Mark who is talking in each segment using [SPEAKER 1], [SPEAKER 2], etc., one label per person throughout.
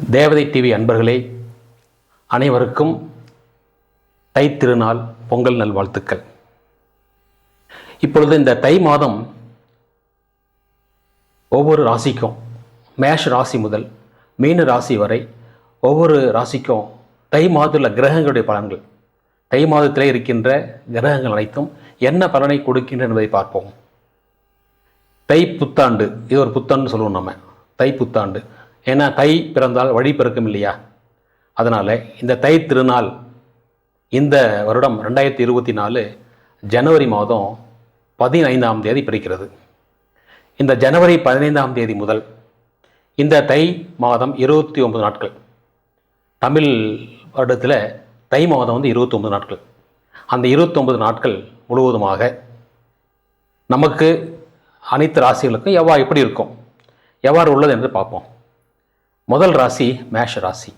[SPEAKER 1] தேவதை டிவி அன்பர்களே அனைவருக்கும் தை திருநாள் பொங்கல் நல்வாழ்த்துக்கள். இப்பொழுது இந்த தை மாதம் ஒவ்வொரு ராசிக்கும் மேஷ ராசி முதல் மீன ராசி வரை ஒவ்வொரு ராசிக்கும் தை மாதத்தில் கிரகங்களுடைய பலன்கள் தை மாதத்தில் இருக்கின்ற கிரகங்கள் அனைத்தும் என்ன பலனை கொடுக்கின்றன என்பதை பார்ப்போம். தை புத்தாண்டு இது ஒரு புத்தாண்டு சொல்லுவோம் நம்ம. தை புத்தாண்டு ஏன்னா தை பிறந்தால் வழி பிறக்கும் இல்லையா? அதனால் இந்த தை திருநாள் இந்த வருடம் ரெண்டாயிரத்தி இருபத்தி நாலு ஜனவரி மாதம் பதினைந்தாம் தேதி பிறக்கிறது. இந்த ஜனவரி பதினைந்தாம் தேதி முதல் இந்த தை மாதம் இருபத்தி ஒன்பது நாட்கள். தமிழ் வருடத்தில் தை மாதம் வந்து இருபத்தி ஒன்பது நாட்கள். அந்த இருபத்தொம்பது நாட்கள் முழுவதுமாக நமக்கு அனைத்து ராசிகளுக்கும் எவ்வா எப்படி இருக்கும்? எவ்வாறு உள்ளது என்று பார்ப்போம். முதல் ராசி மேஷ ராசி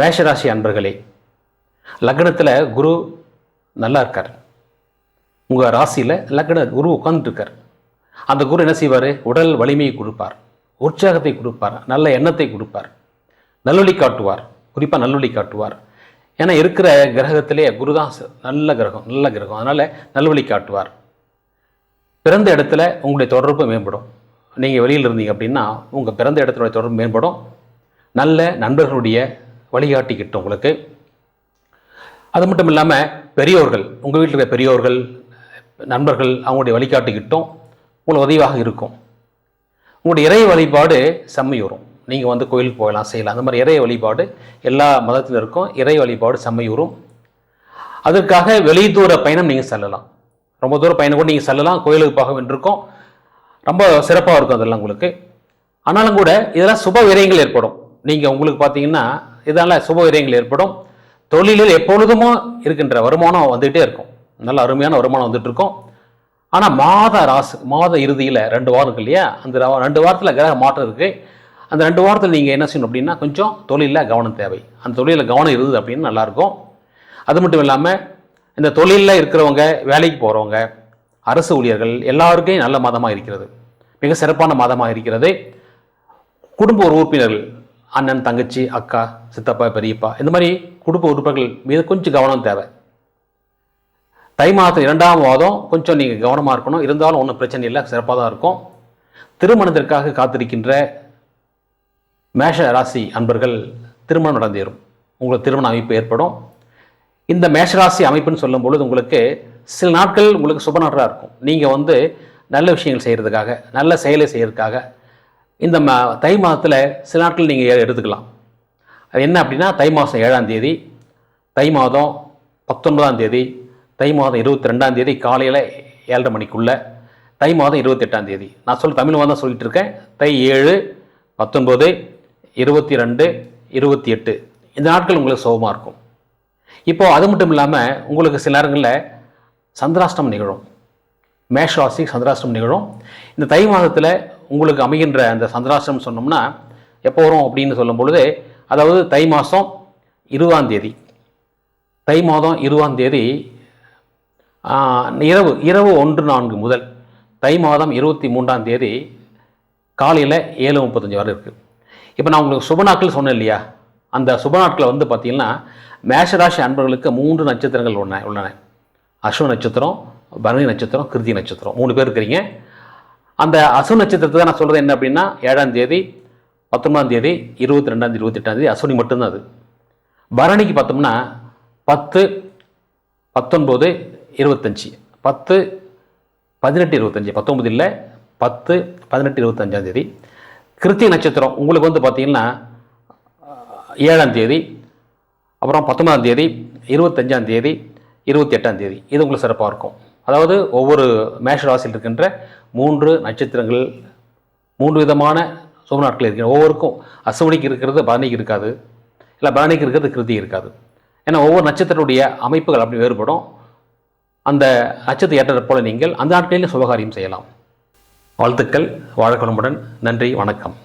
[SPEAKER 1] மேஷ ராசி அன்பர்களே லக்னத்தில் குரு நல்லா இருக்கார். உங்கள் ராசியில் லக்ன குரு உட்காந்துருக்கார் அந்த குரு என்ன செய்வார்? உடல் வலிமையை கொடுப்பார். உற்சாகத்தை கொடுப்பார். நல்ல எண்ணத்தை கொடுப்பார். நல்லொளி காட்டுவார். குறிப்பாக நல்லொளி காட்டுவார். ஏன்னா இருக்கிற கிரகத்திலே குரு தான் நல்ல கிரகம் நல்ல கிரகம். அதனால் நல்வழி காட்டுவார். பிறந்த இடத்துல உங்களுடைய தொடர்பு மேம்படும். நீங்கள் வெளியில் இருந்தீங்க அப்படின்னா உங்கள் பிறந்த இடத்துடைய தொடர்பு மேம்படும். நல்ல நண்பர்களுடைய வழிகாட்டி கிட்டும் உங்களுக்கு. அது மட்டும் இல்லாமல் பெரியோர்கள் உங்கள் வீட்டில் இருக்கிற பெரியோர்கள் நண்பர்கள் அவங்களுடைய வழிகாட்டிக்கிட்டும் உங்களுக்கு உதவியாக இருக்கும். உங்களுடைய இறை வழிபாடு செம்மையுறும். நீங்கள் வந்து கோயிலுக்கு போகலாம் செய்யலாம். அந்த மாதிரி இறை வழிபாடு எல்லா மதத்தினருக்கும் இறை வழிபாடு செம்மையுறும். அதற்காக வெளி தூர பயணம் நீங்கள் செல்லலாம். ரொம்ப தூர பயணம் கூட நீங்கள் செல்லலாம். கோயிலுக்கு போக வேண்டியிருக்கும். ரொம்ப சிறப்பாக இருக்கும் அதெல்லாம் உங்களுக்கு. ஆனாலும் கூட இதெல்லாம் சுப விரயங்கள் ஏற்படும். நீங்கள் உங்களுக்கு பார்த்தீங்கன்னா இதனால் சுப விரயங்கள் ஏற்படும். தொழிலில் எப்பொழுதுமோ இருக்கின்ற வருமானம் வந்துகிட்டே இருக்கும். நல்ல அருமையான வருமானம் வந்துட்டு இருக்கும். ஆனால் மாத ராசு மாத இறுதியில் ரெண்டு வாரம் இருக்கு இல்லையா? அந்த ரெண்டு வாரத்தில் கிரக மாற்றம் இருக்குது அந்த ரெண்டு வாரத்தில் நீங்கள் என்ன செய்யணும் அப்படின்னா கொஞ்சம் தொழிலில் கவனம் தேவை. அந்த தொழிலில் கவனம் இருந்தது அப்படின்னு நல்லாயிருக்கும் அது மட்டும் இல்லாமல் இந்த தொழிலில் இருக்கிறவங்க வேலைக்கு போகிறவங்க அரசு ஊழியர்கள் எல்லாருக்கும் நல்ல மாதமாக இருக்கிறது. மிக சிறப்பான மாதமாக இருக்கிறது. குடும்ப உறுப்பினர்கள் அண்ணன் தங்கச்சி அக்கா சித்தப்பா பெரியப்பா இந்த மாதிரி குடும்ப உறுப்பினர்கள் மீது கொஞ்சம் கவனம் தேவை. தை மாதம் இரண்டாம் மாதம் கொஞ்சம் நீங்கள் கவனமாக இருக்கணும். இருந்தாலும் ஒன்றும் பிரச்சனை இல்லை சிறப்பாக தான் இருக்கும். திருமணத்திற்காக காத்திருக்கின்ற மேஷ ராசி அன்பர்கள் திருமணம் நடந்தேறும். உங்களுக்கு திருமண அமைப்பு ஏற்படும். இந்த மேஷராசி அமைப்புன்னு சொல்லும் பொழுது உங்களுக்கு சில நாட்கள் உங்களுக்கு சுப நாட்களாக இருக்கும். நீங்கள் வந்து நல்ல விஷயங்கள் செய்கிறதுக்காக நல்ல செயலை செய்கிறதுக்காக இந்த ம தை மாதத்தில் சில நாட்கள் நீங்கள் எடுத்துக்கலாம். அது என்ன அப்படின்னா தை மாதம் ஏழாம் தேதி தை மாதம் பத்தொன்பதாம் தேதி தை மாதம் இருபத்தி ரெண்டாம் தேதி காலையில் ஏழரை மணிக்குள்ளே தை மாதம் இருபத்தெட்டாம் தேதி. நான் சொல்ல தமிழ் மாதம் சொல்லிட்டு இருக்கேன். தை ஏழு பத்தொன்பது இருபத்தி ரெண்டு இருபத்தி எட்டு இந்த நாட்கள் உங்களுக்கு சுகமாக இருக்கும். இப்போது அது மட்டும் இல்லாமல் உங்களுக்கு சில நேரங்களில் சந்திராஷ்டமம் நிகழும். மேஷ ராசி சந்திராஷ்டமம் நிகழும். இந்த தை மாதத்தில் உங்களுக்கு அமைகின்ற அந்த சந்திராஷ்டம் சொன்னோம்னா எப்போ வரும் அப்படின்னு சொல்லும் பொழுது அதாவது தை மாதம் இருபதாம் தேதி. தை மாதம் இருபதாம் தேதி இரவு இரவு ஒன்று நான்கு முதல் தை மாதம் இருபத்தி மூன்றாம் தேதி காலையில் ஏழு முப்பத்தஞ்சு வரை இருக்குது இப்போ நான் உங்களுக்கு சுப நாட்கள் சொன்னேன் இல்லையா? அந்த சுப நாட்களை வந்து பார்த்திங்கன்னா மேஷராசி அன்பர்களுக்கு மூன்று நட்சத்திரங்கள் உள்ளன உள்ளன. அஸ்வ நட்சத்திரம் பரணி நட்சத்திரம் கிருதி நட்சத்திரம். மூணு பேர் இருக்கிறீங்க. அந்த அசு நட்சத்திரத்தை நான் சொல்கிறது என்ன அப்படின்னா ஏழாம் தேதி பத்தொன்பதாம் தேதி இருபத்தி ரெண்டாம் தேதி இருபத்தெட்டாம் தேதி அஸ்வினி மட்டும்தான் அது. பரணிக்கு பார்த்தோம்னா பத்து பத்தொன்பது இருபத்தஞ்சி. பத்து பதினெட்டு இருபத்தஞ்சி. பத்தொன்பது இல்லை பத்து பதினெட்டு இருபத்தஞ்சாம் தேதி. கிருத்திகை நட்சத்திரம் உங்களுக்கு வந்து பார்த்தீங்கன்னா ஏழாம் தேதி அப்புறம் பத்தொன்பதாம் தேதி இருபத்தஞ்சாம் தேதி இருபத்தி எட்டாம் தேதி. இது உங்களுக்கு சிறப்பாக இருக்கும். அதாவது ஒவ்வொரு மேஷ ராசியில் இருக்கின்ற மூன்று நட்சத்திரங்கள் மூன்று விதமான சுப நாட்கள் இருக்கிற ஒவ்வொருக்கும் அசுவனிக்கு இருக்கிறது பரணிக்கு இருக்காது. இல்லை பரணிக்கு இருக்கிறது கிருதி இருக்காது. ஏன்னா ஒவ்வொரு நட்சத்திரத்துடைய அமைப்புகள் அப்படி வேறுபடும். அந்த நட்சத்திரம் ஏற்ற போல நீங்கள் அந்த நாட்களிலும் சுபகாரியம் செய்யலாம். வாழ்த்துக்கள் வாழ்க்கணுமுடன் நன்றி வணக்கம்.